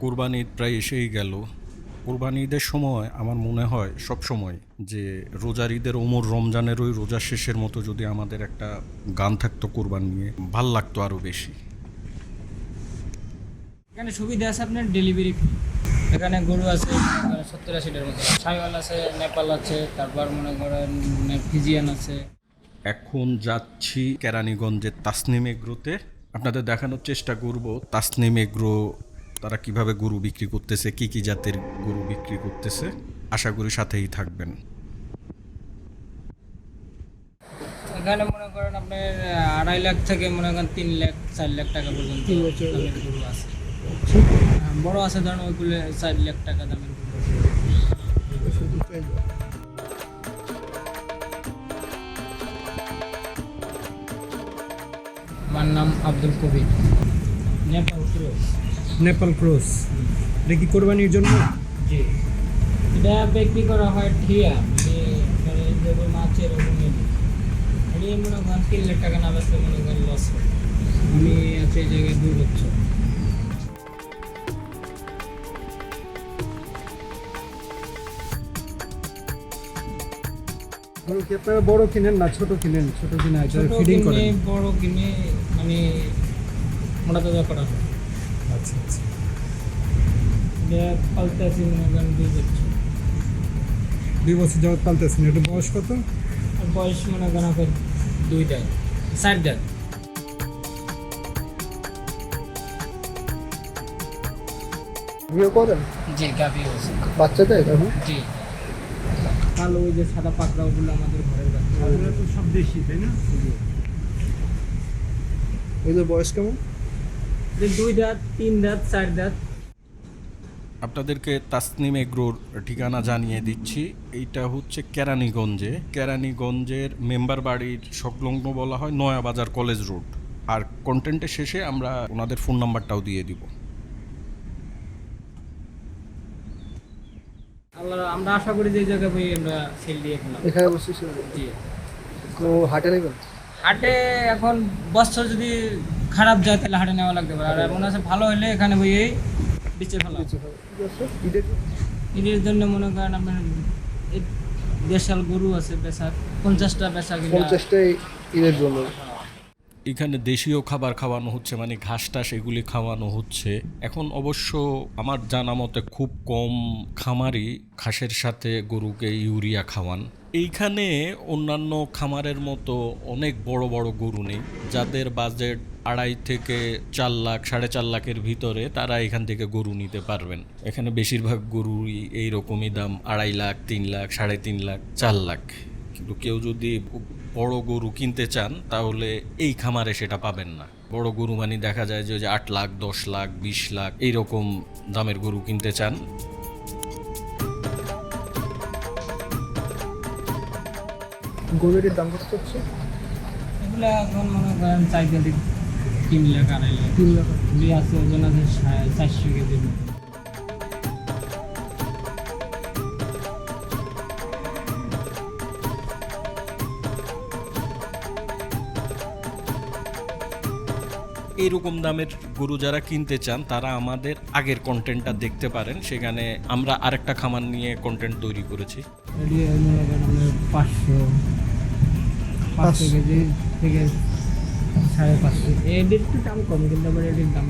কোরবানি ঈদ প্রায় এসেই গেল। কোরবানি ঈদের সময় আমার মনে হয় সব সময় যে রোজার ঈদের ওমর রমজানের ওই রোজা শেষের মতো যদি আমাদের একটা গান থাকতো কোরবান নিয়ে ভালো লাগতো আরও বেশি। এখানে সুবিধা আছে আপনার ডেলিভারি এখানে গরু আছে সত্তর আশিটার মতো। সাইওয়াল আছে নেপাল আছে তারপর মনে করেন ফিজিয়ান আছে। এখন যাচ্ছি কেরানীগঞ্জের তাসনিম এগ্রোতে। আপনাদের দেখানোর চেষ্টা করব তাসনিম এগ্রো তারা কীভাবে গরু বিক্রি করতেছে কি কি জাতের গরু বিক্রি করতেছে আশা করি সাথেই থাকবেন। এখানে মনে করেন আপনার আড়াই লাখ থেকে মনে করেন তিন লাখ চার লাখ টাকা পর্যন্ত দামের গরু আছে। হ্যাঁ, বড় আছে ধরেন ওইগুলো চার লাখ টাকা দামের গরু আমার নাম আব্দুল কবির। নেপাল। নেপাল ক্রস। এটা কি কোরবানির জন্য? জি। এটা বিক্রি করা হয় ঠিয়া মানে যেমন মাছের ওরকমই এটি মনে করেন তিন লাখ টাকা না বেচলে মনে করেন লস আমি আছি এই জায়গায় দুই বছর। গরু কি আপনারা বড় কিনেন না ছোট কিনেন? ছোট কিনে ফিডিং করেন। বড় কিনে মানে মোটা তাজা করা হয়। আচ্ছা আচ্ছা আছি মনে করেন দুই বছর। দুই বছর যাবত পালতেছেন এটা বয়স কত? আর বয়স মনে করেন আপনার দুই দাঁত চার বিয়ে করেন? জি গাভি হয়েছে। বাচ্চা দেয় তখন জি। কালো ওই যে সাদা পাকড়া ওগুলো আমাদের ঘরের বাচ্চা তো সব দেশি তাই না? ওদের বয়স কেমন? যে দুই দাঁত তিন দাঁত চার দাঁত। আপনাদেরকে তাসনিম এগ্রোর ঠিকানা জানিয়ে দিচ্ছি। এইটা হচ্ছে কেরানীগঞ্জে। কেরানীগঞ্জের মেম্বার বাড়ির সংলগ্ন বলা হয় নয়াবাজার কলেজ রোড। আর কন্টেন্টের শেষে আমরা ওনাদের ফোন নাম্বারটাও দিয়ে দিব। আল্লাহ আমরা আশা করি যে জায়গায় আমরা সেল দিয়ে এখানে বসে জি। তো হাটে নেবেন হাটে এখন বছর যদি খারাপ যায় তাহলে হাটে নেওয়া লাগতে পারে। আর মনে আছে ভালো হলে এখানে বই বিচে ফেলা। ঈদের জন্য? মনে করেন আপনার এই দেশাল গরু আছে বেচার পঞ্চাশটা বেচা পঞ্চাশটা পঞ্চাশটাই ঈদের জন্য। এখানে দেশীয় খাবার খাওয়ানো হচ্ছে মানে ঘাস টাস এগুলি খাওয়ানো হচ্ছে। এখন অবশ্য আমার জানা মতে খুব কম খামারই ঘাসের সাথে গরুকে ইউরিয়া খাওয়ান। এইখানে অন্যান্য খামারের মতো অনেক বড় বড় গরু নেই, যাদের বাজেট আড়াই থেকে চার লাখ, সাড়ে চার লাখের ভিতরে তারা এখান থেকে গরু নিতে পারবেন। এখানে বেশিরভাগ গরুই এইরকমই দাম, আড়াই লাখ, তিন লাখ, সাড়ে তিন লাখ, চার লাখ। কিন্তু কেউ যদি বড় গরু কিনতে চান তাহলে এই খামারে সেটা পাবেন না। বড় গরু মানে দেখা যায় যে ওই যে আট লাখ দশ লাখ বিশ লাখ এইরকম দামের গরু কিনতে চান। গরুটির দাম কত হচ্ছে? এগুলো এখন মনে করেন কেজি তিন লাখ আড়াই লাখ। তিন লাখ। আছে ওজন আছে চারশো কেজির মতো এইরকম দামের গরু যারা কিনতে চান তারা আমাদের আগের কন্টেন্টটা দেখতে পারেন। সেখানে আমরা আরেকটা খামার নিয়ে কন্টেন্ট তৈরি করেছি। পাঁচশো পাঁচশো কেজি থেকে সাড়ে পাঁচশো। এদের একটু দাম কম কিন্তু আমার এদের দাম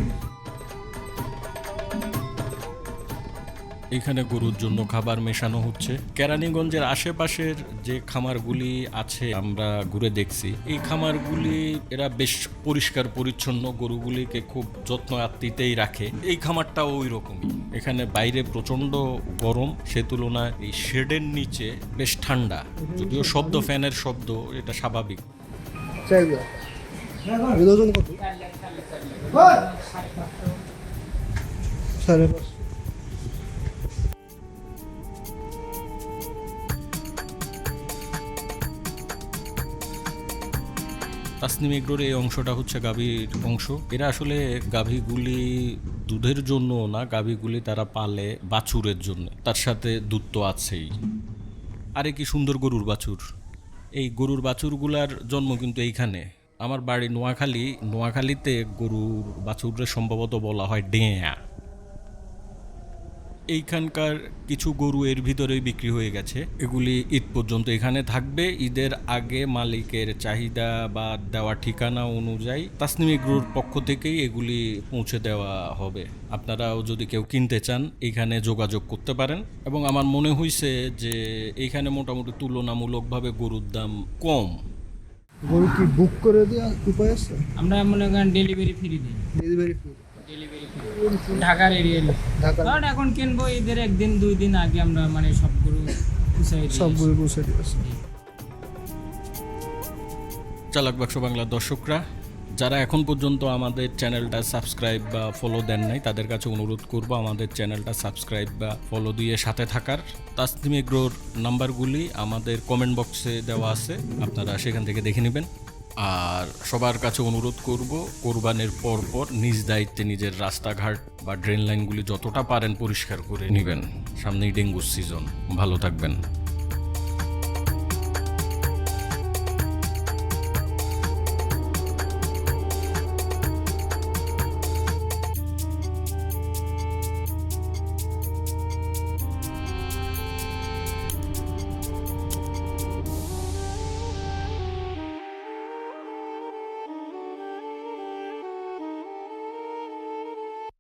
এখানে গরুর জন্য খাবার মেশানো হচ্ছে। কেরানীগঞ্জের আশেপাশের যে খামারগুলি আছে আমরা ঘুরে দেখছি। এই খামারগুলি এরা বেশ পরিষ্কার পরিচ্ছন্ন গরুগুলিকে খুব যত্ন আত্মিতেই রাখে। এই খামারটাও ওই রকমই এখানে বাইরে প্রচণ্ড গরম সে তুলনায় এই শেডের নিচে বেশ ঠান্ডা। যদিও শব্দ ফ্যানের শব্দ এটা স্বাভাবিক। সাড়ে তাসনিম এই অংশটা হচ্ছে গাভীর অংশ। এরা আসলে গাভীগুলি দুধের জন্য না গাভীগুলি তারা পালে বাছুরের জন্য। তার সাথে দুধ তো আছেই। আরে কি সুন্দর গরুর বাছুর। এই গরুর বাছুরগুলার জন্ম কিন্তু এইখানে। আমার বাড়ি নোয়াখালী। নোয়াখালীতে গরুর বাছুরের সম্ভবত বলা হয় ডেয়া এইখানকার কিছু গরু এর ভিতরেই বিক্রি হয়ে গেছে। এগুলি ঈদ পর্যন্ত এখানে থাকবে। ঈদের আগে মালিকের চাহিদা বা দেওয়া ঠিকানা অনুযায়ী তাসনিমি গ্রুর পক্ষ থেকেই এগুলি পৌঁছে দেওয়া হবে। আপনারাও যদি কেউ কিনতে চান এখানে যোগাযোগ করতে পারেন। এবং আমার মনে হয়েছে যে এইখানে মোটামুটি তুলনামূলকভাবে গরুর দাম কম। গরু কি বুক করে দেওয়া উপায় আছে? আমরা মনে করেন ডেলিভারি ফ্রি দিই। ডেলিভারি ফ্রি ডেলিভারি ঢাকার এরিয়া ঢাকা কারণ এখন কিনবো ঈদের একদিন দুই দিন আগে আমরা মানে সবগুলো গুছাই দিই সব গরু পৌঁছে দিয়েছে চালাক বাক্স বাংলার দর্শকরা যারা এখন পর্যন্ত আমাদের চ্যানেলটা সাবস্ক্রাইব বা ফলো দেন নাই তাদের কাছে অনুরোধ করব আমাদের চ্যানেলটা সাবস্ক্রাইব বা ফলো দিয়ে সাথে থাকার। তাসনিম এগ্রোর নাম্বারগুলি আমাদের কমেন্ট বক্সে দেওয়া আছে আপনারা সেখান থেকে দেখে নেবেন। আর সবার কাছে অনুরোধ করব, কোরবানের পরপর পর নিজ দায়িত্বে নিজের রাস্তাঘাট বা ড্রেন লাইনগুলি যতটা পারেন পরিষ্কার করে নেবেন। সামনেই ডেঙ্গুর সিজন ভালো থাকবেন।